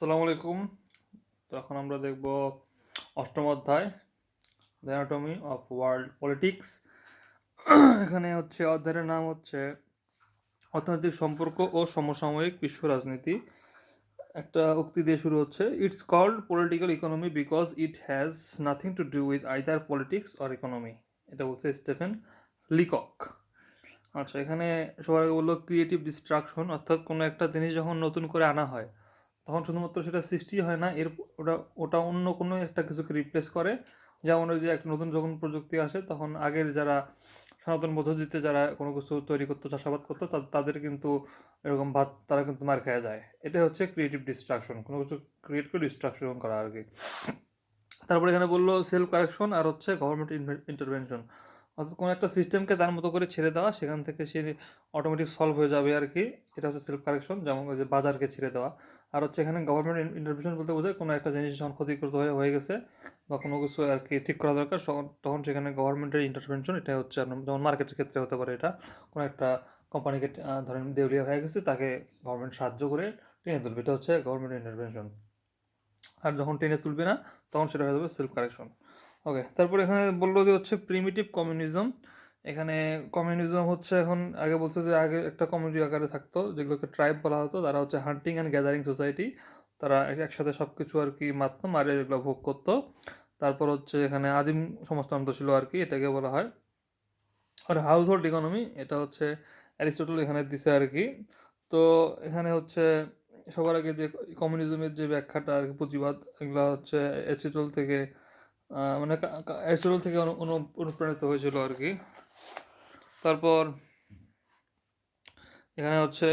আসসালামু আলাইকুম। তো এখন আমরা দেখব অষ্টম অধ্যায় the anatomy of world politics এখানে হচ্ছে অধ্যায়ের নাম হচ্ছে অর্থনৈতিক সম্পর্ক ও সমসাময়িক বিশ্ব রাজনীতি। একটা উক্তি দিয়ে শুরু হচ্ছে it's called political economy because it has nothing to do with either politics or economy এটা বলছে স্টেফেন লিকক। আচ্ছা এখানে সবার আগে বলল ক্রিয়েটিভ ডিস্ট্রাকশন অর্থাৎ কোনো একটা জিনিস যখন নতুন করে আনা হয় তখন শুধুমাত্র সেটা সৃষ্টি হয় না, এর ওটা ওটা অন্য কোনো একটা কিছুকে রিপ্লেস করে। যেমন ওই যে একটা নতুন যখন প্রযুক্তি আসে, তখন আগের যারা সনাতন পদ্ধতিতে যারা কোনো কিছু তৈরি করতো, চাষাবাদ করতো তাদের কিন্তু এরকম ভাত, তারা কিন্তু মার খেয়ে যায়। এটা হচ্ছে ক্রিয়েটিভ ডিস্ট্রাকশন কোনো কিছু ক্রিয়েট করে ডিস্ট্রাকশন করা আর কি। তারপরে এখানে বলল সেলফ কারেকশন আর হচ্ছে গভর্নমেন্ট ইন্টারভেনশন অর্থাৎ কোনো একটা সিস্টেমকে তার মতো করে ছেড়ে দেওয়া, সেখান থেকে সে অটোমেটিক সলভ হয়ে যাবে আর কি। এটা হচ্ছে সেলফ কারেকশন যেমন যে বাজারকে ছেড়ে দেওয়া। আর হচ্ছে এখানে গভর্নমেন্ট ইন্টারভেনশন বলতে বোঝায় কোনো একটা জিনিস যখন ক্ষতিগ্রস্ত হয়ে হয়ে গেছে বা কোনো কিছু আর কি ঠিক করা দরকার তখন সেখানে গভর্নমেন্টের ইন্টারভেনশন এটা হচ্ছে আপনার যেমন মার্কেটের ক্ষেত্রে হতে পারে এটা। কোনো একটা কোম্পানিকে ধরেন দেউলিয়া হয়ে গেছে, তাকে গভর্নমেন্ট সাহায্য করে টেনে তুলবে। এটা হচ্ছে গভর্নমেন্ট ইন্টারভেনশন আর যখন টেনে তুলবে না, তখন সেটা হয়ে যাবে সেলফ কারেকশন ওকে তারপরে এখানে বলল যে হচ্ছে প্রিমিটিভ কমিউনিজম এখানে কমিউনিজম হচ্ছে এখন, আগে বলছে যে আগে একটা কমিউনিটি আকারে থাকতো, যেগুলোকে ট্রাইব বলা হতো, তারা হচ্ছে হান্টিং অ্যান্ড গ্যাদারিং সোসাইটি তারা এক- একসাথে সব কিছু আর কি মারতো, মারে এগুলো ভোগ করতো। তারপর হচ্ছে এখানে আদিম সমাজতন্ত্র ছিল আর কি, এটাকে বলা হয়। আর হাউস হোল্ড ইকোনমি এটা হচ্ছে অ্যারিস্টটল এখানে দিছে আর কি। তো এখানে হচ্ছে সবার আগে যে কমিউনিজমের যে ব্যাখ্যাটা আর কি, পুঁজিবাদ, এগুলো হচ্ছে অ্যারিস্টটল থেকে মানে অ্যারিস্টটল থেকে অনু- অনু- অনুপ্রাণিত হয়েছিল আর কি। তারপর এখানে হচ্ছে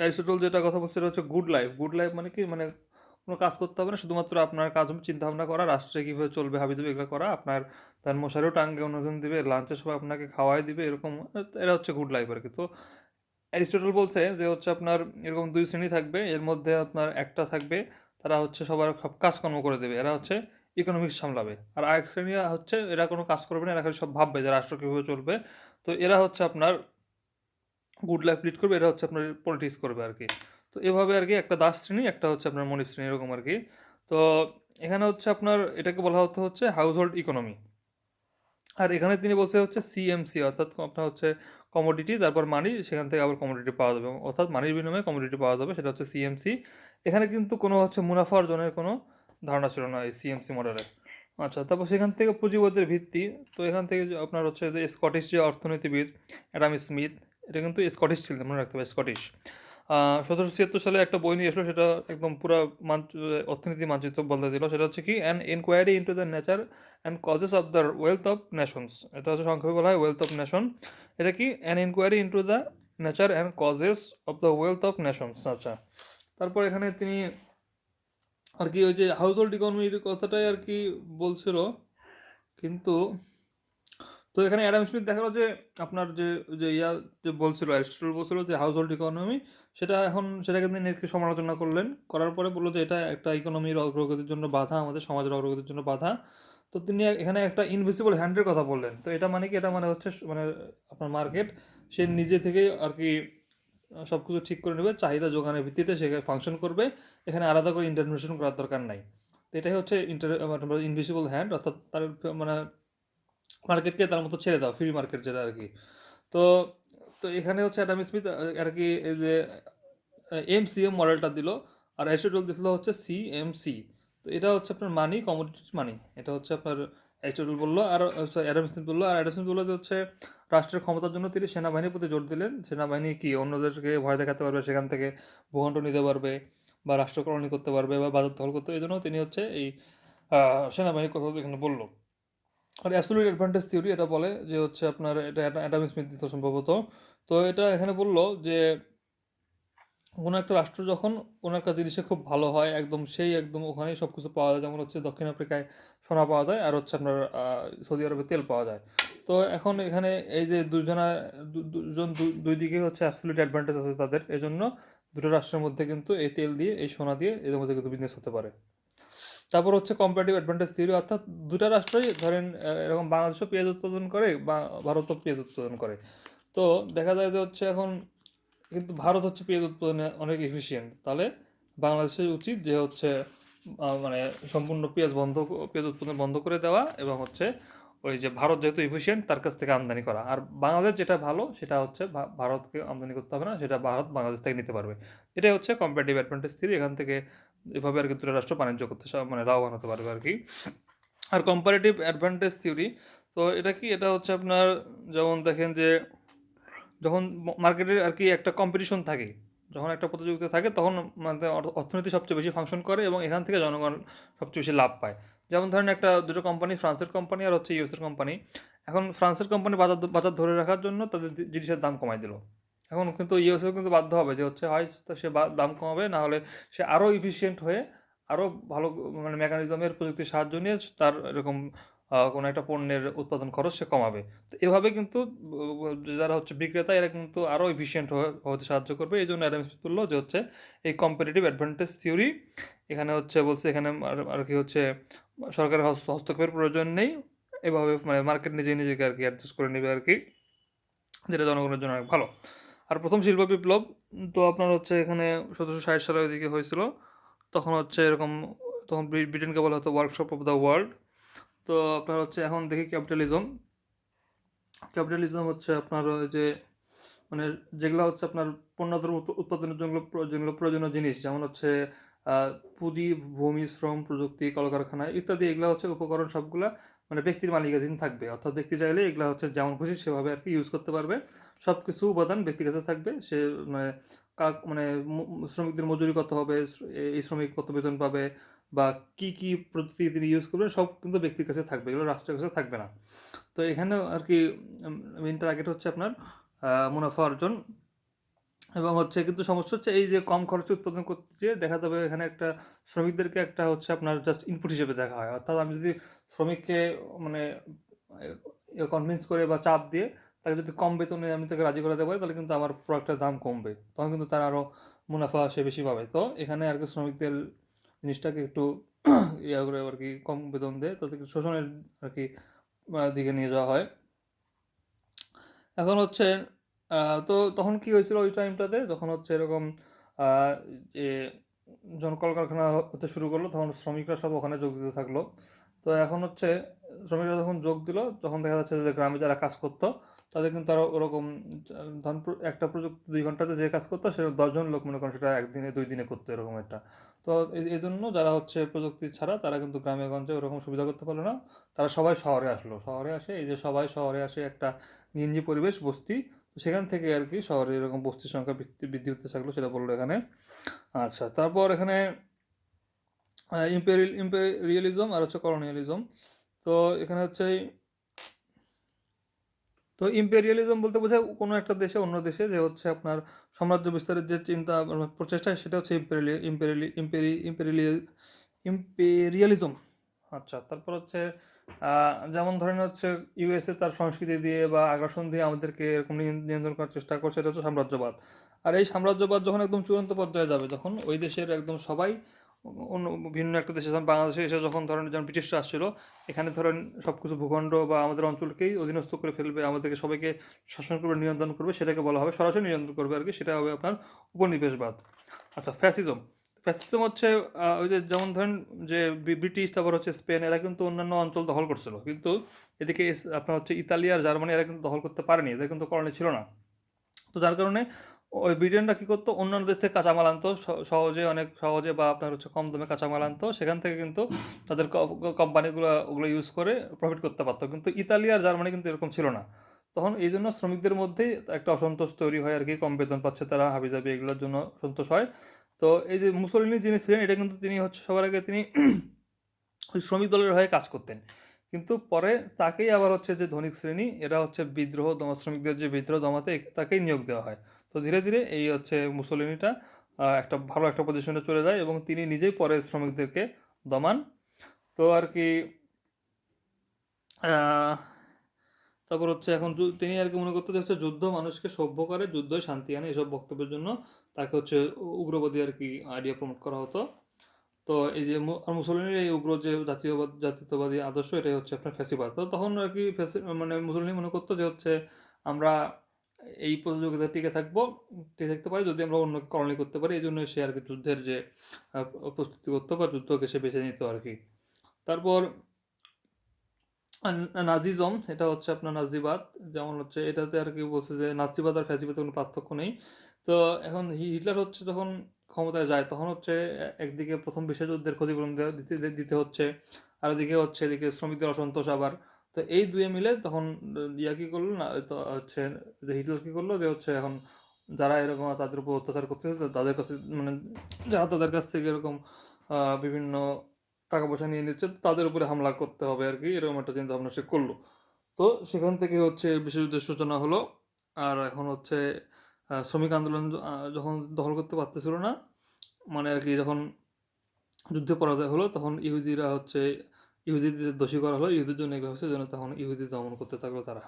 অ্যারিস্টটল যেটা কথা বলছে সেটা হচ্ছে গুড লাইফ গুড লাইফ মানে কি? মানে কোনো কাজ করতে হবে না, শুধুমাত্র আপনার কাজ চিন্তা ভাবনা করা, রাষ্ট্রে কীভাবে চলবে হাবি যাবে এগুলো করা, আপনার তার মশারিও টাঙ্গে অনুদান দিবে লাঞ্চের সময় আপনাকে খাওয়াই দিবে, এরকম এরা হচ্ছে গুড লাইফ আর কি তো অ্যারিস্টটল বলছে যে হচ্ছে আপনার এরকম দুই শ্রেণি থাকবে, এর মধ্যে আপনার একটা থাকবে, তারা হচ্ছে সবার সব কাজকর্ম করে দেবে, এরা হচ্ছে ইকোনমিক্স সামলাবে। আর আরেক শ্রেণি হচ্ছে, এরা কোনো কাজ করবে না, এরা সব ভাববে যে রাষ্ট্র কীভাবে চলবে তো এরা হচ্ছে আপনার গুড লাইফ লিড করবে, এরা হচ্ছে আপনার পলিটিক্স করবে আর কি তো এভাবে আর কি একটা দাস শ্রেণি, একটা হচ্ছে আপনার মনিব শ্রেণি, এরকম আর কি তো এখানে হচ্ছে আপনার এটাকে বলা হতো হচ্ছে হাউস হোল্ড ইকোনমি আর এখানে তিনি বলছে হচ্ছে সিএমসি অর্থাৎ আপনার হচ্ছে কমোডিটি তারপর মানি সেখান থেকে আবার কমোডিটি পাওয়া যাবে। অর্থাৎ মানির বিনিময়ে কমোডিটি পাওয়া যাবে, সেটা হচ্ছে সিএমসি এখানে কিন্তু কোনো হচ্ছে মুনাফা অর্জনের কোনো ধারণা ছিল না এই সিএমসি মডেলের আচ্ছা তারপর সেখান থেকে পুঁজিবাদের ভিত্তি। তো এখান থেকে যে আপনার হচ্ছে যে স্কটিশ যে অর্থনীতিবিদ অ্যাডাম স্মিথ, এটা কিন্তু স্কটিশ ছিলেন মনে রাখতে হবে স্কটিশ সতেরোশো ছিয়াত্তর সালে একটা বই নিয়ে এসলো, সেটা একদম পুরো মান অর্থনীতি মানচিত্র বলতে দিল, সেটা হচ্ছে কি an enquiry into the nature and causes of the wealth of nations এটা হচ্ছে সংক্ষেপে বলা হয় ওয়েলথ অফ নেশন এটা কি an enquiry into the nature and causes of the wealth of nations আচ্ছা তারপর এখানে তিনি আর কি ওই যে হাউস হোল্ড ইকোনমির কথাটাই আর কি বলছিল। কিন্তু তো এখানে অ্যাডাম স্মিথ দেখাল যে আপনার যে যে ইয়া যে বলছিল অ্যারিস্টটল বলছিল যে হাউস হোল্ড ইকোনমি সেটা এখন সেটাকে তিনি একটু সমালোচনা করলেন। করার পরে বলল যে এটা একটা ইকোনমির অগ্রগতির জন্য বাধা, আমাদের সমাজের অগ্রগতির জন্য বাধা। তো তিনি এখানে একটা ইনভিসিবল হ্যান্ডের কথা বললেন। তো এটা মানে কি? এটা মানে হচ্ছে মানে আপনার মার্কেট সে নিজে থেকেই আর কি সব কিছু ঠিক করে নেবে, চাহিদা যোগানের ভিত্তিতে সে ফাংশন করবে। এখানে আলাদা করে ইন্টারভেনশন করার দরকার নাই। তো এটাই হচ্ছে ইন্টার ইনভিসিবল হ্যান্ড অর্থাৎ তার মানে মার্কেটকে তার মতো ছেড়ে দাও ফ্রি মার্কেট যেটা আর কি। তো তো এখানে হচ্ছে অ্যাডাম স্মিথ আর কি এই যে এম সি এম মডেলটা দিল, আর অ্যারিস্টটল দিছিল হচ্ছে সি এম সি তো এটা হচ্ছে আপনার মানি কমোডিটি মানি এটা হচ্ছে আপনার অ্যারিস্টটল বলল আর অ্যাডাম স্মিথ বলল, আর অ্যাডাম স্মিথ বলল যে হচ্ছে রাষ্ট্রের ক্ষমতার জন্য তিনি সেনাবাহিনীর প্রতি জোর দিলেন। সেনাবাহিনী কি, অন্যদেরকে ভয় দেখাতে পারবে, সেখান থেকে ভূখণ্ড নিতে পারবে বা রাষ্ট্রকরণী করতে পারবে বা বাজার দখল করতে এই জন্য তিনি হচ্ছে এই সেনাবাহিনীর কথা এখানে বলল। আর অ্যাবসলিউট অ্যাডভান্টেজ থিওরি এটা বলে যে হচ্ছে আপনার এটা অ্যাডা- অ্যাডাম স্মিথ দিত সম্ভবত। তো এটা এখানে বলল যে কোনো একটা রাষ্ট্র যখন কোনো একটা জিনিসে খুব ভালো হয়, একদম সেই একদম ওখানেই সব কিছু পাওয়া যায়। যেমন হচ্ছে দক্ষিণ আফ্রিকায় সোনা পাওয়া যায় আর হচ্ছে আপনার সৌদি আরবে তেল পাওয়া যায়। তো এখন এখানে এই যে দুজনা দুজন দুই দিকে হচ্ছে অ্যাবসলিউট অ্যাডভান্টেজ আছে তাদের। এই জন্য দুটো রাষ্ট্রের মধ্যে কিন্তু এই তেল দিয়ে, এই সোনা দিয়ে এদের মধ্যে কিন্তু বিজনেস হতে পারে। তারপর হচ্ছে কম্পারেটিভ অ্যাডভান্টেজ থিওরি অর্থাৎ দুটো রাষ্ট্রই ধরেন এরকম বাংলাদেশও পেঁয়াজ উৎপাদন করে বা ভারতও পেঁয়াজ উৎপাদন করে। তো দেখা যায় যে হচ্ছে এখন কিন্তু ভারত হচ্ছে পেঁয়াজ উৎপাদনে অনেক এফিসিয়েন্ট তাহলে বাংলাদেশের উচিত যে হচ্ছে মানে সম্পূর্ণ পেঁয়াজ বন্ধ, পেঁয়াজ উৎপাদন বন্ধ করে দেওয়া এবং হচ্ছে ওই যে ভারত যেহেতু এফিসিয়েন্ট তার কাছ থেকে আমদানি করা। আর বাংলাদেশ যেটা ভালো, সেটা হচ্ছে ভারতকে আমদানি করতে হবে না, সেটা ভারত বাংলাদেশ থেকে নিতে পারবে। এটাই হচ্ছে কম্পারেটিভ অ্যাডভান্টেজ থিওরি এখান থেকে এভাবে আর কি দুটো রাষ্ট্র বাণিজ্য করতে মানে লাভবান হতে পারবে আর কি। আর কম্পারেটিভ অ্যাডভান্টেজ থিওরি তো এটা কি, এটা হচ্ছে আপনার, যেমন দেখেন যে যখন মার্কেটে আর কি একটা কম্পিটিশন থাকে, যখন একটা প্রতিযোগিতা থাকে, তখন মানে অর্থ- অর্থনীতি সবচেয়ে বেশি ফাংশন করে এবং এখান থেকে জনগণ সবচেয়ে বেশি লাভ পায়। যেমন ধরেন একটা, দুটো কোম্পানি ফ্রান্সের কোম্পানি আর হচ্ছে ইউএসের কোম্পানি এখন ফ্রান্সের কোম্পানি বাজার বাজার ধরে রাখার জন্য তাদের জিনিসের দাম কমাই দিল। এখন কিন্তু ইউএসও কিন্তু বাধ্য হবে যে হচ্ছে হয় সে দাম কমাবে, না হলে সে আরও ইফিসিয়েন্ট হয়ে আরও ভালো মানে মেকানিজমের প্রযুক্তির সাহায্য নিয়ে তার এরকম কোনো একটা পণ্যের উৎপাদন খরচ সে কমাবে। তো এভাবে কিন্তু যারা হচ্ছে বিক্রেতা, এরা কিন্তু আরও এফিসিয়েন্ট হতে সাহায্য করবে। এই জন্য অ্যাডাম স্মিথ বলল যে হচ্ছে এই কম্পিটিটিভ অ্যাডভান্টেজ থিওরি এখানে হচ্ছে বলছে, এখানে আর- কি হচ্ছে সরকারের হস্তক্ষেপের প্রয়োজন নেই। এভাবে মানে মার্কেট নিজে নিজেকে আর কি অ্যাডজাস্ট করে নেবে আর কি, যেটা জনগণের জন্য অনেক ভালো। আর প্রথম শিল্প বিপ্লব, তো আপনার হচ্ছে এখানে সতেরোশো ষাট সালের ওইদিকে হয়েছিল। তখন হচ্ছে এরকম, তখন ব্রি- ব্রিটেনকে বলা হতো ওয়ার্কশপ অফ দ্য ওয়ার্ল্ড তো আপনার হচ্ছে এখন দেখি ক্যাপিটালিজম ক্যাপিটালিজম হচ্ছে আপনার যে মানে যেগুলো হচ্ছে আপনার পণ্যদ্রব্য উৎ- উৎপাদনের জন্য যেগুলো প্রয়োজনীয় জিনিস, যেমন হচ্ছে পুঁজি, ভূমি, শ্রম, প্রযুক্তি, কলকারখানা ইত্যাদি, এগুলো হচ্ছে উপকরণ সবগুলা মানে ব্যক্তির মালিকাধীন থাকবে। অর্থাৎ ব্যক্তি চাইলে এগুলো হচ্ছে যেমন খুশি সেভাবে আর কি ইউজ করতে পারবে। সব কিছু উপাদান ব্যক্তির কাছে থাকবে। সে মানে মানে শ্রমিকদের মজুরি কত হবে এই শ্রমিক কত বেতন পাবে বা কি কি প্রযুক্তি তিনি ইউজ করবেন, সব কিন্তু ব্যক্তির কাছে থাকবে, এগুলো রাষ্ট্রের কাছে থাকবে না। তো এখানে আর কি মেন টার্গেট হচ্ছে আপনার মুনাফা অর্জন। এবং হচ্ছে কিন্তু সমস্যা হচ্ছে এই যে কম খরচে উৎপাদন করতে দেখা যাবে এখানে একটা শ্রমিকদেরকে একটা হচ্ছে আপনার জাস্ট ইনপুট হিসেবে দেখা হয়। অর্থাৎ আমি যদি শ্রমিককে মানে কনভিন্স করে বা চাপ দিয়ে তাকে যদি কম বেতনে আমি তাকে রাজি করাতে পারি, তাহলে কিন্তু আমার প্রোডাক্টের দাম কমবে। তখন কিন্তু তার আরও মুনাফা সে বেশি পাবে। তো এখানে আর কি শ্রমিকদের জিনিসটাকে একটু ইয়া করে আর কি কম বেতন দেয় তাদেরকে শোষণের আর কি দিকে নিয়ে যাওয়া হয়। এখন হচ্ছে তো তখন কি হয়েছিল ওই টাইমটাতে যখন হচ্ছে এরকম যে যখন কলকারখানা হতে শুরু করল, তখন শ্রমিকরা সব ওখানে যোগ দিতে থাকল। তো এখন হচ্ছে, শ্রমিকরা যখন যোগ দিল, তখন দেখা যাচ্ছে যে গ্রামে যারা কাজ করতো তাদের কিন্তু আরও ওরকম ধরুন একটা প্রযুক্তি দুই ঘন্টাতে যে কাজ করতো সেটা দশজন লোক মনে করেন সেটা একদিনে, দুই দিনে করতো এরকম একটা। তো এই জন্য যারা হচ্ছে প্রযুক্তি ছাড়া, তারা কিন্তু গ্রামে গঞ্জে ওরকম সুবিধা করতে পারল না। তারা সবাই শহরে আসলো। শহরে আসে, এই যে সবাই শহরে আসে একটা ঘিঞ্জি পরিবেশ, বস্তি সেখান থেকে আর কি শহরে এরকম বস্তির সংখ্যা বৃদ্ধি হতে থাকল, সেটা বলল এখানে। আচ্ছা তারপর এখানে ইম্পেরিয়াল ইম্পেরিয়ালিজম আর হচ্ছে কলোনিয়ালিজম তো এখানে হচ্ছে তো ইম্পেরিয়ালিজম বলতে বোঝায় কোনো একটা দেশে অন্য দেশে যে হচ্ছে আপনার সাম্রাজ্য বিস্তারের যে চিন্তা প্রচেষ্টা, সেটা হচ্ছে ইম্পেরিয়ালি ইম্পেরিয়ালি ইম্পেরি ইম্পেরিয়াল ইম্পেরিয়ালিজম আচ্ছা তারপর হচ্ছে যেমন ধরেন হচ্ছে ইউএসএ তার সংস্কৃতি দিয়ে বা আগ্রাসন দিয়ে আমাদেরকে এরকম নিয়ন্ত্রণ করার চেষ্টা করছে এটা হচ্ছে সাম্রাজ্যবাদ। আর এই সাম্রাজ্যবাদ যখন একদম চূড়ান্ত পর্যায়ে যাবে তখন ওই দেশের একদম সবাই অন্য ভিন্ন একটা দেশে, যেমন বাংলাদেশে এসে যখন ধরেন যেমন ব্রিটিশরা আসছিল, এখানে ধরেন সব কিছু ভূখণ্ড বা আমাদের অঞ্চলকেই অধীনস্থ করে ফেলবে, আমাদেরকে সবাইকে শাসন করবে, নিয়ন্ত্রণ করবে, সেটাকে বলা হবে, সরাসরি নিয়ন্ত্রণ করবে আর কি সেটা হবে আপনার উপনিবেশবাদ। আচ্ছা ফ্যাসিজম। ফ্যাসিজম হচ্ছে ওই যে যেমন ধরেন যে ব্রিটিশ, তারপর হচ্ছে স্পেন, এরা কিন্তু অন্যান্য অঞ্চল দখল করছিল, কিন্তু এদিকে আপনার হচ্ছে ইতালি আর জার্মানি এরা কিন্তু দখল করতে পারেনি, এদের কিন্তু কলোনি ছিল না। তো যার কারণে ওই ব্রিটেনরা কী করতো? অন্যান্য দেশ থেকে কাঁচামাল আনতো। সহজে অনেক সহজে বা আপনার হচ্ছে কম দামে কাঁচামাল আনতো। সেখান থেকে কিন্তু তাদের কোম্পানিগুলো ওগুলো ইউজ করে প্রফিট করতে পারতো। কিন্তু ইতালি আর জার্মানি কিন্তু এরকম ছিল না। তখন এই জন্য শ্রমিকদের মধ্যেই একটা অসন্তোষ তৈরি হয় আর কি। কম বেতন পাচ্ছে তারা, হাবিজাবি এগুলোর জন্য সন্তোষ হয়। তো এই যে মুসলিনী যিনি ছিলেন, এটা কিন্তু তিনি হচ্ছে সবার আগে তিনি ওই শ্রমিক দলের হয়ে কাজ করতেন। কিন্তু পরে তাকেই আবার হচ্ছে যে ধনিক শ্রেণি, এরা হচ্ছে বিদ্রোহ দমা শ্রমিকদের যে বিদ্রোহ দমাতে তাকেই নিয়োগ দেওয়া হয়। তো ধীরে ধীরে এই হচ্ছে মুসলিনীটা একটা ভালো একটা পজিশনে চলে যায় এবং তিনি নিজেই পরে শ্রমিকদেরকে দমান। তো আর কি তারপর হচ্ছে এখন তিনি আর কি মনে করতে হচ্ছে যুদ্ধ মানুষকে সভ্য করে, যুদ্ধই শান্তি আনে এসব বক্তব্যের জন্য। তাকে হচ্ছে উগ্রবাদী আর কি আইডিয়া প্রমোট করা হতো। তো এই যে মু- আর মুসলিনের এই উগ্র যে জাতীয়বাদ জাতীয়তাবাদী আদর্শ, এটাই হচ্ছে আপনার ফ্যাসিবাদ। তো তখন আর কি ফ্যাসি মানে মুসলিম মনে করতো যে হচ্ছে আমরা এই প্রতিযোগিতা টিকে থাকব, টিকে থাকতে পারি যদি আমরা অন্যকে কলোনি করতে পারি। এই জন্য সে আর কি যুদ্ধের যে প্রস্তুতি করতো বা যুদ্ধকে সে বেছে নিত আর কি। তারপর নাজিজম, এটা হচ্ছে আপনার নাজিবাদ যেমন হচ্ছে এটাতে আর কি বলছে যে নাজিবাদ আর ফ্যাসিবাদের কোনো পার্থক্য নেই। তো এখন হিটলার হচ্ছে যখন ক্ষমতায় যায়, তখন হচ্ছে একদিকে প্রথম বিশ্বযুদ্ধের ক্ষতিপূরণ দিতে দিতে হচ্ছে। আর ওদিকে হচ্ছে এদিকে শ্রমিকদের অসন্তোষ আবার। তো এই দুয়ে মিলে তখন, ইয়া কি করল না, তো হচ্ছে যে হিটলার কি করল যে হচ্ছে এখন যারা এরকম তাদের উপর অত্যাচার করতেছে তাদের কাছে মানে যারা তাদের কাছ থেকে এরকম বিভিন্ন টাকা পয়সা নিয়ে নিচ্ছে তাদের উপরে হামলা করতে হবে আর কি, এরকম একটা চিন্তা ভাবনা সে করল। তো সেখান থেকে হচ্ছে বিশ্বযুদ্ধের সূচনা হলো, আর এখন হচ্ছে শ্রমিক আন্দোলন যখন দখল করতে পারতেছিল না মানে আর কি যখন যুদ্ধে পরাজয় হলো, তখন ইহুদিরা হচ্ছে ইহুদিদের দোষী করা হলো, ইহুদির জন্য এগুলো হচ্ছে, যেন তখন ইহুদি দমন করতে থাকল তারা।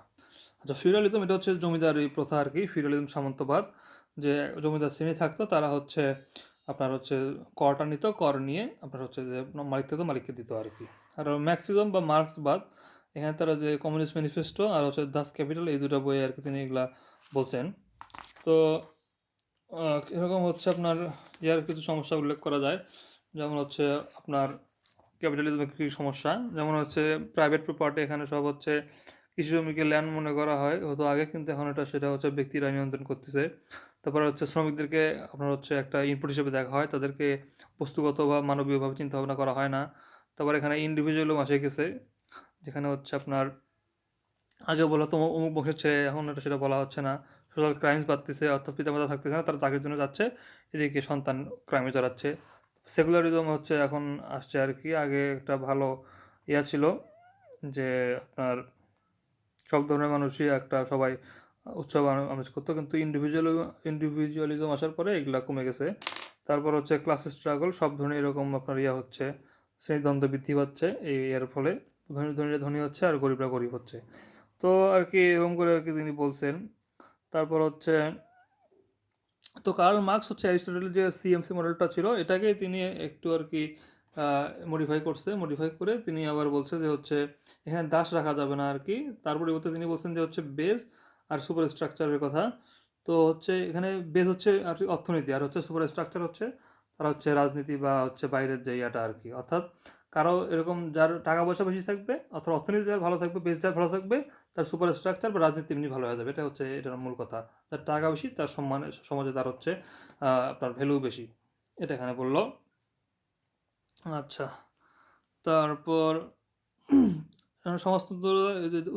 আচ্ছা ফিউডালিজম এটা হচ্ছে জমিদারি প্রথা আর কি ফিউডালিজম সামন্তবাদ। যে জমিদার শ্রেণি থাকতো, তারা হচ্ছে আপনার হচ্ছে করটা নিত, কর নিয়ে আপনার হচ্ছে যে মালিক থাকতো মালিককে দিত আর কি। আর ম্যাক্সিজম বা মার্ক্সবাদ, এখানে তারা যে কমিউনিস্ট ম্যানিফেস্টো আর হচ্ছে দাস ক্যাপিটাল, এই দুটো বই আর কি তিনি এগুলা বলছেন। তো এরকম হচ্ছে আপনার ইয়ার কিছু সমস্যা উল্লেখ করা যায়। যেমন হচ্ছে আপনার ক্যাপিটালিজমের কিছু সমস্যা। যেমন হচ্ছে প্রাইভেট প্রপার্টি এখানে সব হচ্ছে কৃষি জমিকে ল্যান্ড মনে করা হয়। হতো আগে কিন্তু এখন এটা সেটা হচ্ছে ব্যক্তিরা নিয়ন্ত্রণ করতেছে। তারপরে হচ্ছে শ্রমিকদেরকে আপনার হচ্ছে একটা ইনপুট হিসেবে দেখা হয়। তাদেরকে বস্তুগত বা মানবীয়ভাবে চিন্তা ভাবনা করা হয় না। তারপর এখানে ইন্ডিভিজুয়ালও আসে গেছে। যেখানে হচ্ছে আপনার আগে বলা তো অমুক ছেলে এখন এটা সেটা বলা হচ্ছে না। সোশ্যাল ক্রাইমস বাড়তেছে, অর্থাৎ পিতামাতা থাকতেছে না, তারা চাকরির জন্য যাচ্ছে। এদিকে সন্তান ক্রাইমে জড়াচ্ছে। সেকুলারিজম হচ্ছে এখন আসছে আর কি। আগে একটা ভালো ইয়া ছিল যে আপনার সব ধরনের মানুষই একটা সবাই উৎসব আন- আমেজ করতো। কিন্তু ইন্ডিভিজুয়াল ইন্ডিভিজুয়ালিজম আসার পরে এগুলা কমে গেছে। তারপর হচ্ছে ক্লাস স্ট্রাগল সব ধরনের এরকম আপনার ইয়া হচ্ছে, শ্রেণীদ্বন্দ্ব বৃদ্ধি পাচ্ছে। এই এর ফলে ধনী ধনীরা ধনী হচ্ছে আর গরিবরা গরিব হচ্ছে। তো আর কি এরকম করে আর কি তিনি বলছেন। তারপর হচ্ছে তো কার্ল মার্কস হচ্ছে অ্যারিস্টটলের যে সিএমসি মডেলটা ছিল এটাকেই তিনি একটু আর কি মডিফাই করছে। মডিফাই করে তিনি আবার বলছে যে হচ্ছে, এখানে দাস রাখা যাবে না আর কি। তার পরিবর্তে তিনি বলছেন যে হচ্ছে বেস আর সুপার স্ট্রাকচারের কথা। তো হচ্ছে এখানে বেস হচ্ছে আর কি অর্থনীতি, আর হচ্ছে সুপার স্ট্রাকচার হচ্ছে, তারা হচ্ছে রাজনীতি বা হচ্ছে বাইরের যে ইয়াটা আর কি। অর্থাৎ কারও এরকম যার টাকা পয়সা বেশি থাকবে, অথবা অর্থনীতি যার ভালো থাকবে বেস যার ভালো থাকবে তার সুপার স্ট্রাকচার বা রাজনীতি এমনি ভালো হয়ে যাবে। এটা হচ্ছে, এটার মূল কথা। তার টাকা বেশি, তার সম্মানে, সমাজে তার হচ্ছে আপনার ভ্যালু বেশি। এটা এখানে বলল। আচ্ছা তারপর সমাজতন্ত্র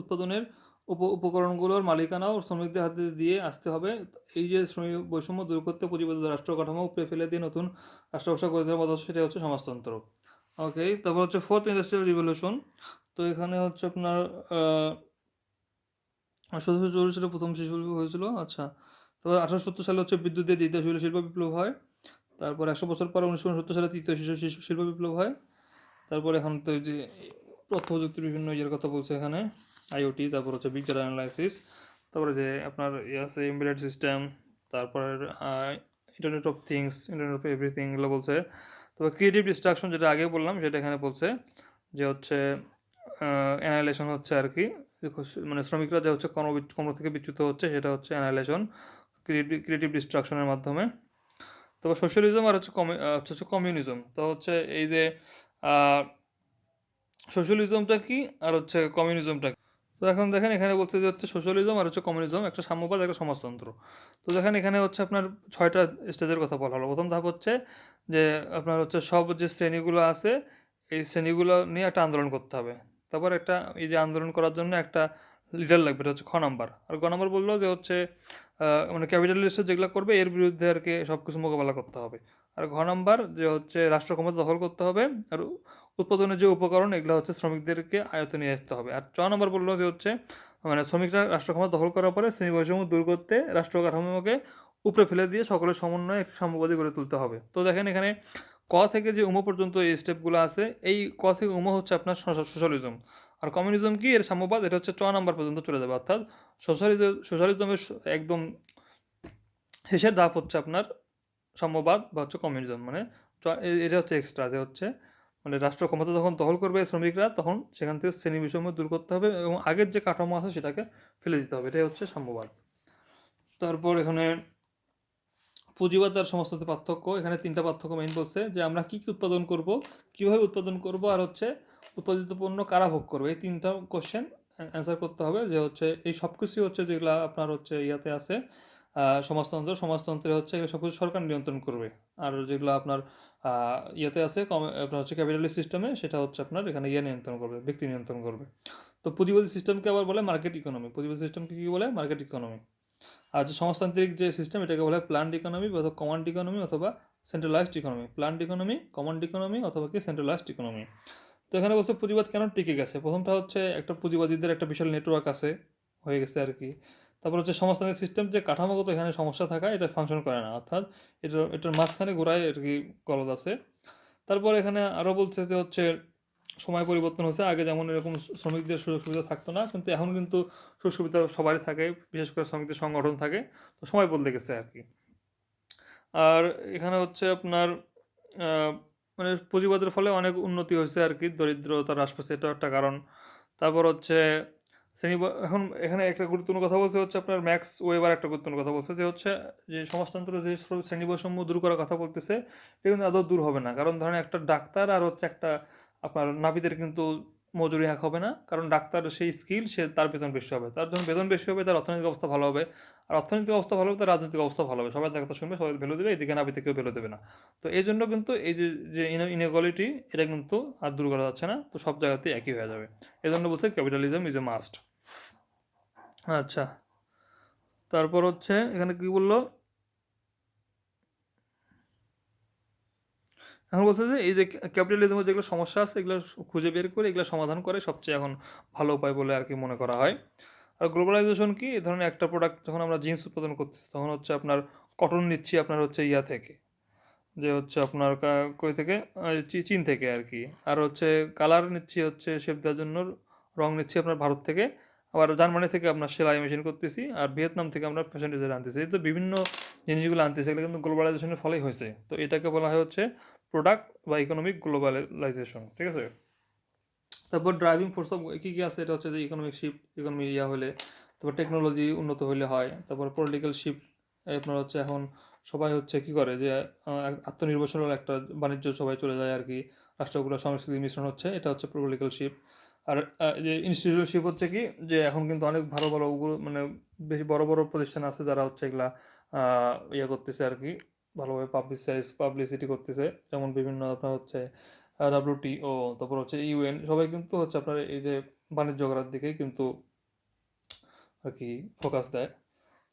উৎপাদনের উপ, উপকরণগুলোর মালিকানাও শ্রমিকদের হাতে দিয়ে আসতে হবে। এই যে শ্রমিক বৈষম্য দূর করতে প্রতিবদ্ধ রাষ্ট্র কাঠামো উপরে ফেলে দিয়ে নতুন রাষ্ট্র ব্যবসা করে দেওয়ার মতো সেটা হচ্ছে সমাজতন্ত্র। ওকে তারপর হচ্ছে ফোর্থ ইন্ডাস্ট্রিয়াল রিভলিউশন তো এখানে হচ্ছে আপনার সতেরোশো চল্লিশ সালে প্রথম শিশু বিপ্লব হয়েছিল আচ্ছা। তারপর আঠারোশো সত্তর সালে হচ্ছে বিদ্যুৎ দিয়ে দ্বিতীয় শিশু শিল্প বিপ্লব হয়। তারপর একশো বছর পর উনিশশো উনসত্তর সালে তৃতীয় শিশু শিশু শিল্প বিপ্লব হয়। তারপর এখন তো যে তথ্য প্রযুক্তির বিভিন্ন ইয়ের কথা বলছে এখানে, আইওটি, তারপর হচ্ছে ডাটা অ্যানালাইসিস, তারপরে যে আপনার ইয়ে আছে, এমবেডেড সিস্টেম, তারপরে internet of things internet of everything এগুলো বলছে। তবে ক্রিয়েটিভ ডিস্ট্রাকশন যেটা আগে বললাম, সেটা এখানে বলছে, যে হচ্ছে অ্যানালাইজেশন হচ্ছে আর কি মানে শ্রমিকরা যে হচ্ছে কর্ম কর্ম থেকে বিচ্যুত হচ্ছে, সেটা হচ্ছে অ্যানালাইজেশন ক্রিয়েটিভ ক্রিয়েটিভ ডিস্ট্রাকশনের মাধ্যমে। তারপর সোশ্যালিজম আর হচ্ছে কমি হচ্ছে কমিউনিজম তো হচ্ছে এই যে সোশ্যালিজমটা কি আর হচ্ছে কমিউনিজমটা কি? তো এখন দেখেন, এখানে বলছে যে হচ্ছে সোশ্যালিজম আর হচ্ছে কমিউনিজম একটা সাম্যবাদ, একটা সমাজতন্ত্র। তো দেখেন, এখানে হচ্ছে আপনার ছয়টা স্টেজের কথা বলা হলো। প্রথম ধাপ হচ্ছে যে আপনার হচ্ছে সব যে শ্রেণীগুলো আছে, এই শ্রেণীগুলো নিয়ে একটা আন্দোলন করতে হবে। তারপর একটা এই যে আন্দোলন করার জন্য একটা লিডার লাগবে, এটা হচ্ছে খ নাম্বার। আর গ নাম্বার বলল যে হচ্ছে মানে ক্যাপিটালিস্ট যেগুলো করবে, এর বিরুদ্ধে আর কি সব কিছু মোকাবেলা করতে হবে। আর ঘ নাম্বার যে হচ্ছে রাষ্ট্র ক্ষমতা দখল করতে হবে, আর উৎপাদনের যে উপকরণ, এগুলো হচ্ছে শ্রমিকদেরকে আয়ত্তে নিয়ে আসতে হবে। আর চ নম্বর বলল যে হচ্ছে মানে শ্রমিকরা রাষ্ট্র ক্ষমতা দখল করার পরে শ্রেণি বৈষম্য দূর করতে রাষ্ট্র কাঠামোকে উপরে ফেলে দিয়ে সকলের সমন্বয়ে একটি সাম্যবাদী গড়ে তুলতে হবে। তো দেখেন এখানে ক থেকে যে উম পর্যন্ত এই স্টেপগুলো আছে, এই ক থেকে উম হচ্ছে আপনার সোশ্যালিজম। আর কমিউনিজম কি? এর সাম্যবাদ, এটা হচ্ছে চ নাম্বার পর্যন্ত চলে যাবে। অর্থাৎ সোশ্যালিজম সোশ্যালিজমের একদম শেষের ধাপ হচ্ছে আপনার সাম্যবাদ বা হচ্ছে কমিউনিজম মানে এটা হচ্ছে এক্সট্রা যে হচ্ছে মানে রাষ্ট্র ক্ষমতা যখন দখল করবে শ্রমিকরা, তখন সেখান থেকে শ্রেণি বিষম্য দূর করতে হবে এবং আগের যে কাঠামো আছে সেটাকে ফেলে দিতে হবে। এটাই হচ্ছে সাম্যবাদ। তারপর এখানে পুঁজিবাদ আর সমাজতন্ত্রের পার্থক্য, এখানে তিনটা পার্থক্য মেইন বলছে, যে আমরা কি কি উৎপাদন করব, কীভাবে উৎপাদন করব, আর হচ্ছে উৎপাদিত পণ্য কারা ভোগ করবে, এই তিনটা কোশ্চেন অ্যান্সার করতে হবে, যে হচ্ছে এই সব কিছুই হচ্ছে যেগুলো আপনার হচ্ছে ইয়াতে আছে সমাজতন্ত্র, সমাজতন্ত্রে হচ্ছে এগুলো সব কিছু সরকার নিয়ন্ত্রণ করবে, আর যেগুলো আপনার ইয়েতে আছে আপনার হচ্ছে ক্যাপিটালিস্ট সিস্টেমে সেটা হচ্ছে আপনার এখানে ইয়ে নিয়ন্ত্রণ করবে, ব্যক্তি নিয়ন্ত্রণ করবে। তো পুঁজিবাদী সিস্টেমকে আবার বলে মার্কেট ইকোনমি পুঁজিবাদী সিস্টেমকে কী বলে? মার্কেট ইকোনমি আর যে সমাজতান্ত্রিক যে সিস্টেম এটাকে বলা হয় প্ল্যান্ড ইকোনমি অথবা কমান্ড ইকোনমি অথবা centralised economy planned economy command economy অথবা কি সেন্ট্রালাইজড ইকোনমি তো এখানে বলছে পুঁজিবাদ কেন টিকে গেছে? প্রথমটা হচ্ছে একটা পুঁজিবাদীদের একটা বিশাল নেটওয়ার্ক আছে, হয়ে গেছে আর কি। তারপর হচ্ছে সমাজতান্ত্রিক সিস্টেম যে কাঠামোগত এখানে সমস্যা থাকা, এটা ফাংশন করে না। অর্থাৎ এটা এটার মাঝখানে গোড়ায় আর কি গলদ আছে। তারপর এখানে আরও বলছে যে হচ্ছে সময় পরিবর্তন হচ্ছে আগে যেমন এরকম শ্রমিকদের সুযোগ সুবিধা থাকতো না, কিন্তু এখন কিন্তু সুযোগ সুবিধা সবারই থাকে, বিশেষ করে শ্রমিকদের সংগঠন থাকে, তো সময় বদলে গেছে আর কি। আর এখানে হচ্ছে আপনার মানে পুঁজিবাদের ফলে অনেক উন্নতি হয়েছে আর কি দরিদ্রতা হ্রাস পাচ্ছে এটা একটা কারণ। তারপর হচ্ছে শ্রেণি এখন এখানে একটা গুরুত্বপূর্ণ কথা বলছে হচ্ছে আপনার ম্যাক্স ওয়েবার একটা গুরুত্বপূর্ণ কথা বলছে, যে হচ্ছে যে সমাজতন্ত্র যে শ্র- শ্রেণি বৈষম্য দূর করার কথা বলতেছে, এটা কিন্তু আদৌ দূর হবে না। কারণ ধরেন একটা ডাক্তার আর হচ্ছে একটা আপনার নাপিতের কিন্তু মজুরি হাক হবে না, কারণ ডাক্তার সেই স্কিল সে তার বেতন বেশি হবে। তার যখন বেতন বেশি হবে, তার অর্থনৈতিক অবস্থা ভালো হবে। আর অর্থনৈতিক অবস্থা ভালো হবে, তার রাজনৈতিক অবস্থা ভালো হবে। সবাই তার কথা শুনবে, সবাই ভ্যালু দেবে, এদিকে নাপিতে কেউ ভ্যালু দেবে না। তো এই জন্য কিন্তু এই যে যে এটা কিন্তু আর দূর করা যাচ্ছে না। তো সব জায়গাতেই একই হয়ে যাবে। এই জন্য বলছে ক্যাপিটালিজম ইজ এ মাস্ট আচ্ছা। তারপর হচ্ছে, এখানে কি বলল? এখন বলছে যে এই যে ক্যাপিটালিজমের যেগুলো সমস্যা আছে, এগুলো খুঁজে বের করে, এগুলো সমাধান করে সবচেয়ে এখন ভালো উপায় বলে আর কি মনে করা হয়। আর গ্লোবালাইজেশন কি, এই ধরনের একটা প্রোডাক্ট যখন আমরা জিন্স উৎপাদন করতেছি, তখন হচ্ছে আপনার কটন নিচ্ছি আপনার হচ্ছে ইয়া থেকে, যে হচ্ছে আপনার কই থেকে? চীন থেকে আর কি। আর হচ্ছে কালার নিচ্ছি হচ্ছে শেপ দেওয়ার জন্য, রং নিচ্ছি আপনার ভারত থেকে, আবার জার্মানি থেকে আপনার সেলাই মেশিন করতেছি, আর ভিয়েতনাম থেকে আমরা ফ্যাশন ডিজাইন আনতেছি। এই তো বিভিন্ন জিনিসগুলো আনতেছি, এগুলো কিন্তু গ্লোবালাইজেশনের ফলেই হয়েছে। তো এটাকে বলা হয় হচ্ছে প্রোডাক্ট বা ইকোনমিক গ্লোবালাইজেশন ঠিক আছে? তারপর ড্রাইভিং ফোর্স অফ কী কী আছে? এটা হচ্ছে যে ইকোনমিক শিফট ইকোনমি ইয়া হলে, তারপর টেকনোলজি উন্নত হলে হয়, তারপর পলিটিক্যাল শিফট আপনার হচ্ছে এখন সবাই হচ্ছে কি করে যে আত্মনির্ভরশীল একটা বাণিজ্য সবাই চলে যায় আর কি রাষ্ট্রগুলো সংস্কৃতি মিশ্রণ হচ্ছে, এটা হচ্ছে পলিটিক্যাল শিফট আর যে যে ইনস্টিটিউশনশিপ হচ্ছে কি? যে এখন কিন্তু অনেক ভালো ভালো মানে বেশি বড় বড় প্রতিষ্ঠান আছে যারা হচ্ছে এগুলা ইয়ে করতেছে আর কি ভালোভাবে পাবলিসাইজ পাবলিসিটি করতেছে। যেমন বিভিন্ন আপনার হচ্ছে ডাব্লিউটিও তারপর হচ্ছে ইউএন সবাই কিন্তু হচ্ছে আপনার এই যে বাণিজ্য করার দিকেই কিন্তু আর কি ফোকাস দেয়।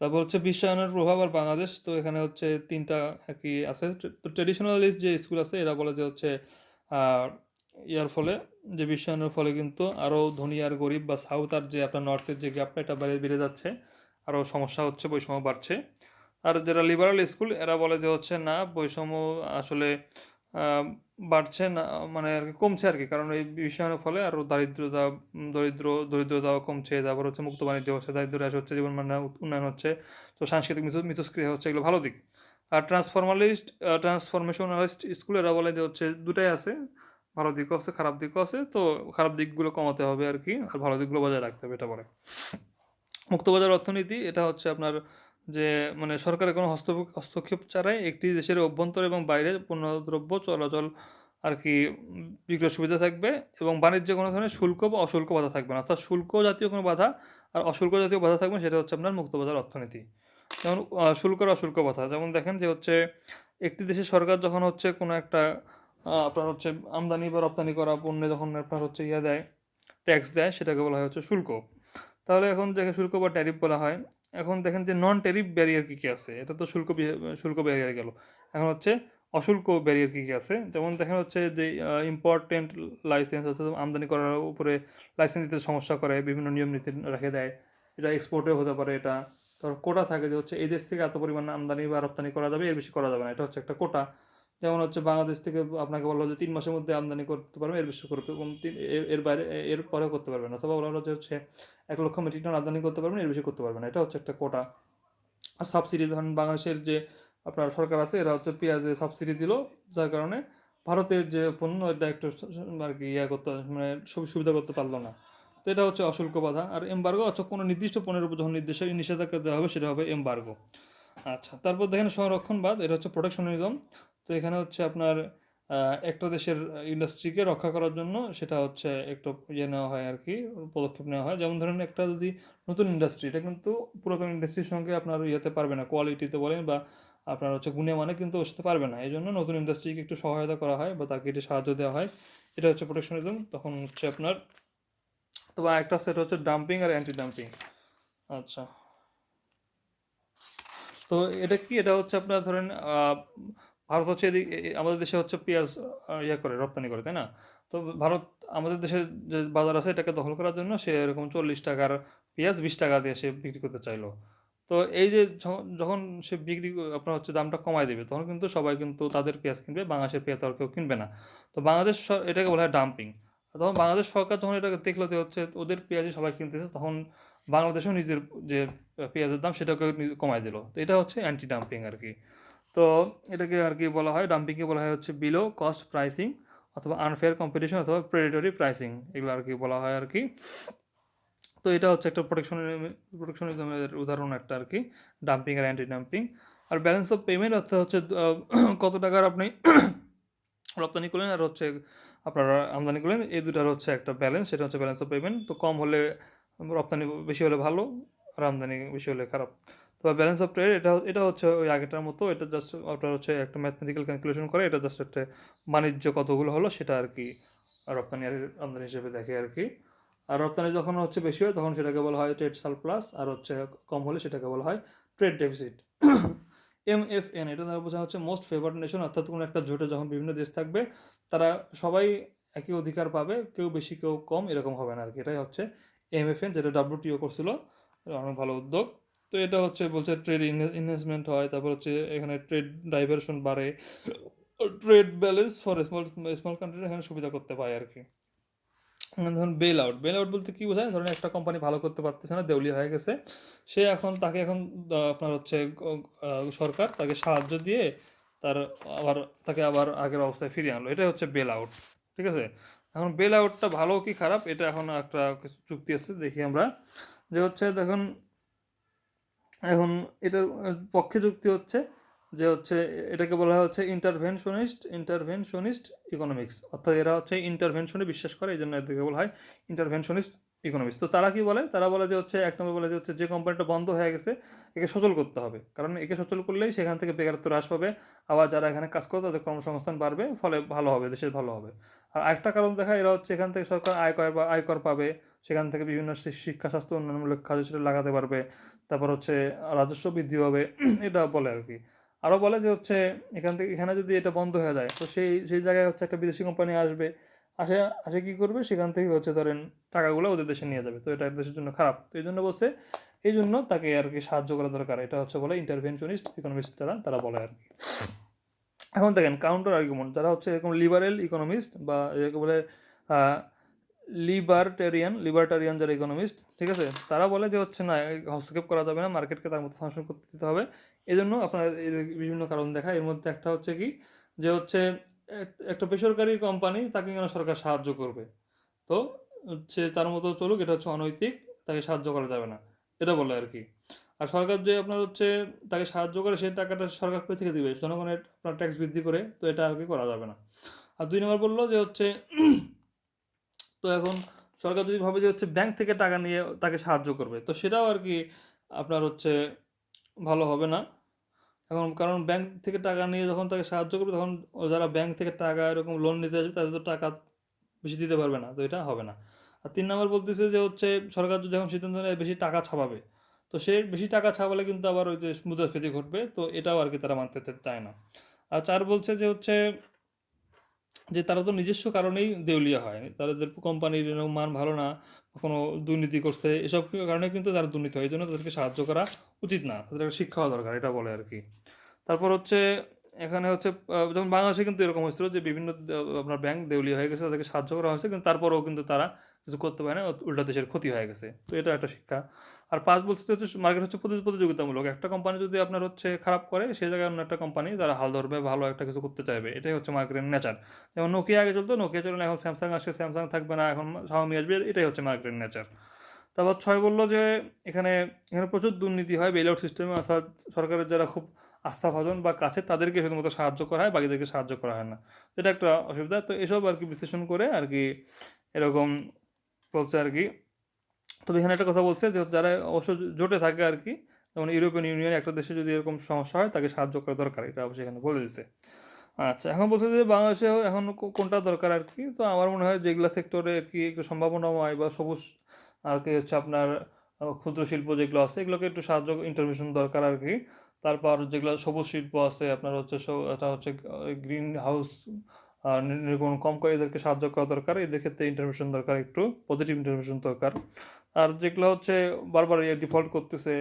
তারপর হচ্ছে বিশ্বায়নের প্রভাব আর বাংলাদেশ, তো এখানে হচ্ছে তিনটা আর কি আছে। তো ট্রেডিশনালিস্ট যে স্কুল আছে, এরা বলে যে হচ্ছে ইয়ার ফলে, যে বিশ্বায়নের ফলে কিন্তু আরও ধনী আর গরিব বা সাউথ আর যে আপনার নর্থের যে গ্যাপটা এটা বেড়ে বেড়ে যাচ্ছে। আরও সমস্যা হচ্ছে, বৈষম্য বাড়ছে। আর যারা লিবারাল স্কুল এরা বলে যে হচ্ছে না, বৈষম্য আসলে বাড়ছে না মানে আর কি কমছে আর কি। কারণ এই বিশ্বায়নের ফলে আরও দারিদ্রতা দরিদ্র, দরিদ্রতাও কমছে, তারপর হচ্ছে মুক্ত বাণিজ্য হচ্ছে, দারিদ্র হ্রাস হচ্ছে, জীবন মান উন্নয়ন হচ্ছে, তো সাংস্কৃতিক মিথ- মিথস্ক্রিয়া হচ্ছে, এগুলো ভালো দিক। আর ট্রান্সফর্মালিস্ট ট্রান্সফরমেশনালিস্ট স্কুল এরা বলে যে হচ্ছে দুটাই আছে, ভালো দিকও আছে, খারাপ দিকও আছে, তো খারাপ দিকগুলো কমাতে হবে আর কি, আর ভালো দিকগুলো বজায় রাখতে হবে এটা বলে। মুক্তবাজার অর্থনীতি, এটা হচ্ছে আপনার যে মানে সরকারের কোনো হস্তক্ষেপ হস্তক্ষেপ ছাড়াই একটি দেশের অভ্যন্তর এবং বাইরে পণ্যদ্রব্য চলাচল আর কি বিক্রয় সুবিধা থাকবে এবং বাণিজ্যে কোনো ধরনের শুল্ক বা অশুল্ক বাধা থাকবে না। অর্থাৎ শুল্ক জাতীয় কোনো বাধা আর অশুল্ক জাতীয় বাধা থাকবে সেটা হচ্ছে আপনার মুক্তবাজার অর্থনীতি। যেমন শুল্ক আর অশুল্ক বাধা। যেমন দেখেন যে, হচ্ছে একটি দেশের সরকার যখন হচ্ছে কোনো একটা আপনার হচ্ছে আমদানি বা রপ্তানি করা পণ্যে যখন আপনার হচ্ছে ইয়ে দেয় ট্যাক্স দেয়, সেটাকে বলা হয় হচ্ছে শুল্ক। তাহলে এখন যাকে শুল্ক বা ট্যারিফ বলা হয় এখন দেখেন যে নন ট্যারিফ ব্যারিয়ার কী কী আছে? এটা তো শুল্ক শুল্ক ব্যারিয়ার গেল। এখন হচ্ছে অশুল্ক ব্যারিয়ার কী কী আছে? যেমন দেখেন হচ্ছে যে ইম্পর্টেন্ট লাইসেন্স অর্থাৎ আমদানি করার উপরে লাইসেন্স দিতে সমস্যা করে, বিভিন্ন নিয়ম নীতি রেখে দেয়। এটা এক্সপোর্টেও হতে পারে এটা। তারপর কোটা থাকে যে হচ্ছে এই দেশ থেকে এত পরিমাণ আমদানি বা রপ্তানি করা যাবে, এর বেশি করা যাবে না। এটা হচ্ছে একটা কোটা যেমন হচ্ছে বাংলাদেশ থেকে আপনাকে বলা হলো যে তিন মাসের মধ্যে আমদানি করতে পারবেন এর বেশি করবে কম তিন এর- বাইরে এর পরেও করতে পারবেন অথবা বলা হলো যে হচ্ছে এক লক্ষ মেট্রিক টন আমদানি করতে পারবেন এর বেশি করতে পারবেন এটা হচ্ছে একটা কোটা। আর সাবসিডি ধরেন বাংলাদেশের যে আপনার সরকার আছে, এরা হচ্ছে পেঁয়াজে সাবসিডি দিল, যার কারণে ভারতের যে পণ্য, এটা একটু আর কি ইয়ে করতে মানে সুবিধা করতে পারল না। তো এটা হচ্ছে অশুল্ক বাধা। আর এমবার্গো হচ্ছে কোনো নির্দিষ্ট পণ্যের উপর যখন নির্দেশ নিষেধাজ্ঞা দেওয়া হবে, সেটা হবে এমবার্গো আচ্ছা তারপর দেখেন সংরক্ষণবাদ এটা হচ্ছে প্রোটেকশনিজম তো এখানে হচ্ছে আপনার একটা দেশের ইন্ডাস্ট্রিকে রক্ষা করার জন্য সেটা হচ্ছে একটু ইয়ে নেওয়া হয় আর কি, পদক্ষেপ নেওয়া হয়। যেমন ধরেন একটা যদি নতুন ইন্ডাস্ট্রি এটা কিন্তু পুরাতন ইন্ডাস্ট্রির সঙ্গে আপনার ইয়েতে পারবে না কোয়ালিটিতে বলেন বা আপনার হচ্ছে গুণে মানে কিন্তু সাথে পারবে না। এই জন্য নতুন ইন্ডাস্ট্রিকে একটু সহায়তা করা হয় বা তাকে একটু সাহায্য দেওয়া হয়। এটা হচ্ছে প্রোটেকশনিজম তখন হচ্ছে আপনার, তো বা একটা সেট হচ্ছে ডাম্পিং আর অ্যান্টি ডাম্পিং আচ্ছা। তো এটা কি? এটা হচ্ছে আপনার ধরেন ভারত হচ্ছে এদিক আমাদের দেশে হচ্ছে পেঁয়াজ ইয়ে করে, রপ্তানি করে, তাই না? তো ভারত, আমাদের দেশে যে বাজার আছে এটাকে দখল করার জন্য সে এরকম চল্লিশ টাকার পেঁয়াজ বিশ টাকা দিয়ে সে বিক্রি করতে চাইলো। তো এই যে যখন সে বিক্রি, আপনার হচ্ছে দামটা কমায় দেবে, তখন কিন্তু সবাই কিন্তু তাদের পেঁয়াজ কিনবে, বাংলাদেশের পেঁয়াজ আর কেউ কিনবে না। তো বাংলাদেশ এটাকে বলা হয় ডাম্পিং তখন বাংলাদেশ সরকার যখন এটাকে দেখল যে হচ্ছে ওদের পেঁয়াজই সবাই কিনতেছে, তখন বাংলাদেশও নিজের যে পেঁয়াজের দাম সেটাকে কমায় দিল। তো এটা হচ্ছে অ্যান্টি ডাম্পিং আর কি। তো এটাকে আর কি বলা হয় ডাম্পিংকে বলা হয় হচ্ছে বিলো কস্ট প্রাইসিং অথবা আনফেয়ার কম্পিটিশন অথবা প্রেডেটরি প্রাইসিং এগুলো আর কি বলা হয় আর কি। তো এটা হচ্ছে একটা প্রোটেকশন প্রোটেকশনিজমের উদাহরণ একটা আর কি ডাম্পিং আর অ্যান্টি ডাম্পিং আর ব্যালেন্স অফ পেমেন্ট অর্থাৎ হচ্ছে কত টাকার আপনি রপ্তানি করলেন আর হচ্ছে আপনারা আমদানি করলেন, এই দুটার হচ্ছে একটা ব্যালেন্স সেটা হচ্ছে ব্যালেন্স অফ পেমেন্ট তো কম হলে রপ্তানি বেশি হলে ভালো, আর আমদানি বেশি হলে খারাপ। তো ব্যালেন্স অফ ট্রেড এটা এটা হচ্ছে ওই আগেটার মতো, এটা জাস্ট আপনার হচ্ছে একটা ম্যাথমেটিক্যাল ক্যালকুলেশন করে, এটা জাস্ট একটা বাণিজ্য কতগুলো হলো সেটা আর কি রপ্তানি আর আমদানি হিসেবে দেখে আর কি। আর রপ্তানি যখন হচ্ছে বেশি হয়, তখন সেটাকে বলা হয় ট্রেড সারপ্লাস আর হচ্ছে কম হলে সেটাকে বলা হয় trade deficit M F N এটা দ্বারা বোঝা হচ্ছে মোস্ট ফেভার্ড নেশন অর্থাৎ কোনো একটা জোটে যখন বিভিন্ন দেশ থাকবে, তারা সবাই একই অধিকার পাবে, কেউ বেশি, কেউ কম, এরকম হবে না আর কি। এটাই হচ্ছে এম এফ এন যেটা ডাব্লিউটিও করছিল অনেক ভালো উদ্যোগ। তো এটা হচ্ছে বলছে ট্রেড ইনভেস্টমেন্ট হয়, তারপর হচ্ছে এখানে ট্রেড ডাইভারশন বাড়ে। Trade balance for small small country এখানে সুবিধা করতে পায় আর কি। ধরুন বেল আউট বেল আউট বলতে কী বোঝায়? ধরুন একটা কোম্পানি ভালো করতে পারতেছে না দেউলিয়া হয়ে গেছে, সে এখন তাকে এখন আপনার হচ্ছে সরকার তাকে সাহায্য দিয়ে তার আবার, তাকে আবার আগের অবস্থায় ফিরিয়ে আনলো। এটাই হচ্ছে বেল আউট ঠিক আছে? এখন বেল আউটটা ভালো কি খারাপ? এটা এখন একটা চুক্তি আছে, দেখি আমরা। যে হচ্ছে দেখুন এখন এটার পক্ষে যুক্তি হচ্ছে যে হচ্ছে, এটাকে বলা হচ্ছে ইন্টারভেনশনিস্ট ইন্টারভেনশনিস্ট ইকোনমিক্স অর্থাৎ এরা হচ্ছে ইন্টারভেনশনে বিশ্বাস করে, এই জন্য এদেরকে বলা হয় ইন্টারভেনশনিস্ট ইকোনমিক্স তো তারা কি বলে? তারা বলে যে হচ্ছে, এক নম্বর বলে যে হচ্ছে, যে কোম্পানিটা বন্ধ হয়ে গেছে, একে সচল করতে হবে। কারণ একে সচল করলেই সেখান থেকে বেকারত্ব হ্রাস পাবে, আবার যারা এখানে কাজ করে তাদের কর্মসংস্থান বাড়বে, ফলে ভালো হবে, দেশের ভালো হবে। আর আরেকটা কারণ দেখা এরা হচ্ছে এখান থেকে সরকার আয়কর বা আয়কর পাবে, সেখান থেকে বিভিন্ন শিক্ষা, স্বাস্থ্য উন্নয়নমূলক কাজে সেটা লাগাতে পারবে, তারপর হচ্ছে রাজস্ব বৃদ্ধি হবে এটা বলে আর কি। আরও বলে যে হচ্ছে, এখান থেকে, এখানে যদি এটা বন্ধ হয়ে যায়, তো সেই সেই জায়গায় হচ্ছে একটা বিদেশি কোম্পানি আসবে আসে আসে কী করবে? সেখান থেকে হচ্ছে ধরেন টাকাগুলো ওদের দেশে নিয়ে যাবে। তো এটা দেশের জন্য খারাপ। তো এই জন্য বলছে, এই জন্য তাকে আর কি সাহায্য করা দরকার। এটা হচ্ছে বলে ইন্টারভেনশনিস্ট ইকোনমিস্ট যারা, তারা বলে আর কি। এখন দেখেন কাউন্টার আর্গুমেন্ট যারা হচ্ছে এরকম লিবারেল ইকোনমিস্ট বা একে বলে লিবার্টেরিয়ান লিবার্টারিয়ান যারা ইকোনমিস্ট ঠিক আছে? তারা বলে যে হচ্ছে না, হস্তক্ষেপ করা যাবে না মার্কেটকে তার মতো ফাংশন করতে দিতে হবে। এই জন্য আপনার বিভিন্ন কারণ দেখা, এর মধ্যে একটা হচ্ছে কি? যে হচ্ছে একটা বেসরকারি কোম্পানি তাকে কেন সরকার সাহায্য করবে? তো হচ্ছে তার মতো চলুক, এটা হচ্ছে অনৈতিক, তাকে সাহায্য করা যাবে না। এটা বলে আর কি। আর সরকার যে আপনার হচ্ছে তাকে সাহায্য করে, সেই টাকাটা সরকার কোথা থেকে দিবে? জনগণের আপনার ট্যাক্স বৃদ্ধি করে, তো এটা আর কি করা যাবে না। আর দুই নম্বর বলল যে হচ্ছে, তো এখন সরকার যদি ভাবে যে হচ্ছে ব্যাংক থেকে টাকা নিয়ে তাকে সাহায্য করবে, তো সেটাও আর কি আপনার হচ্ছে ভালো হবে না। এখন কারণ ব্যাংক থেকে টাকা নিয়ে যখন তাকে সাহায্য করবে, তখন যারা ব্যাংক থেকে টাকা এরকম লোন নিতে আসবে, তাদের তো টাকা বেশি দিতে পারবে না, তো এটা হবে না। আর তিন নম্বর বলতেছে যে হচ্ছে, সরকার যদি এখন সিদ্ধান্ত নেয় বেশি টাকা ছাপাবে, তো সে বেশি টাকা ছাপালে কিন্তু আবার ওই যে মুদ্রাস্ফীতি ঘটবে, তো এটাও আর কি তারা মানতে চায় না। আর চার বলছে যে হচ্ছে, যে তারা তো নিজস্ব কারণেই দেউলিয়া হয় তাদের কোম্পানির মান ভালো না, কোনো দুর্নীতি করছে, এসব কারণে কিন্তু তারা দুর্নীতি হয়, এই জন্য তাদেরকে সাহায্য করা উচিত না, তাদের শিক্ষা হওয়া দরকার, এটা বলে আর কি। তারপর হচ্ছে এখানে হচ্ছে যেমন বাংলাদেশে কিন্তু এরকম হয়েছিল যে বিভিন্ন আপনার ব্যাংক দেউলিয়া হয়ে গেছে, তাদেরকে সাহায্য করা হয়েছে, কিন্তু তারপরেও কিন্তু তারা কিছু করতে পারে না উল্টা দেশের ক্ষতি হয়ে গেছে। তো এটা একটা শিক্ষা। আর পাঁচ বলতে হচ্ছে মার্কেট হচ্ছে প্রতিযোগিতামূলক। একটা কোম্পানি যদি আপনার হচ্ছে খারাপ করে সেই জায়গায় অন্য একটা কোম্পানি তারা হাল ধরবে, ভালো একটা কিছু করতে চাইবে, এটাই হচ্ছে মার্কেটের নেচার যেমন নোকিয়া আগে চলতো নোকিয়া চলে না, এখন স্যামসাং আসছে স্যামসাং থাকবে না, এখন শাওমি আসবে, এটাই হচ্ছে মার্কেটের নেচার তারপর ছয় বলল যে এখানে এখানে প্রচুর দুর্নীতি হয় বেল আউট সিস্টেমে অর্থাৎ সরকারের যারা খুব আস্থাভাজন বা কাছে তাদেরকে শুধুমাত্র সাহায্য করা হয়, বাকিদেরকে সাহায্য করা হয় না। এটা একটা অসুবিধা। তো এসব আর কি বিশ্লেষণ করে আর কি এরকম বলছে আর কি। তবে এখানে একটা কথা বলছে যে, যারা অবশ্য জোটে থাকে আর কি, যেমন ইউরোপিয়ান ইউনিয়ন, একটা দেশে যদি এরকম সমস্যা হয়, তাকে সাহায্য করা দরকার। এটা অবশ্যই এখানে বলে দিচ্ছে আচ্ছা এখন বলছে যে বাংলাদেশে এখন কোনটা দরকার আর কি? তো আমার মনে হয় যেগুলো সেক্টরে আর কি একটু সম্ভাবনা সম্ভাবনাময় বা সবুজ আর কি হচ্ছে আপনার, ক্ষুদ্র শিল্প যেগুলো আছে, এগুলোকে একটু সাহায্য ইন্টারভেনশন দরকার আর কি। তারপর যেগুলো সবুজ শিল্প আছে, আপনার হচ্ছে এটা হচ্ছে গ্রিন হাউস নির্গমন কম করে এদেরকে সাহায্য করা দরকার। এদের ক্ষেত্রে ইন্টারভেনশন দরকার, একটু পজিটিভ ইন্টারভেনশন দরকার। আর যেগুলো হচ্ছে বারবার ইয়ে ডিফল্ট করতেছে,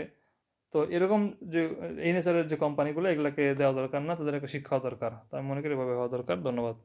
তো এরকম যে, এই নেচারের যে কোম্পানিগুলো এগুলোকে দেওয়া দরকার না, তাদের একটা শিক্ষা দরকার। তাই মনে করি এভাবে হওয়া দরকার। ধন্যবাদ।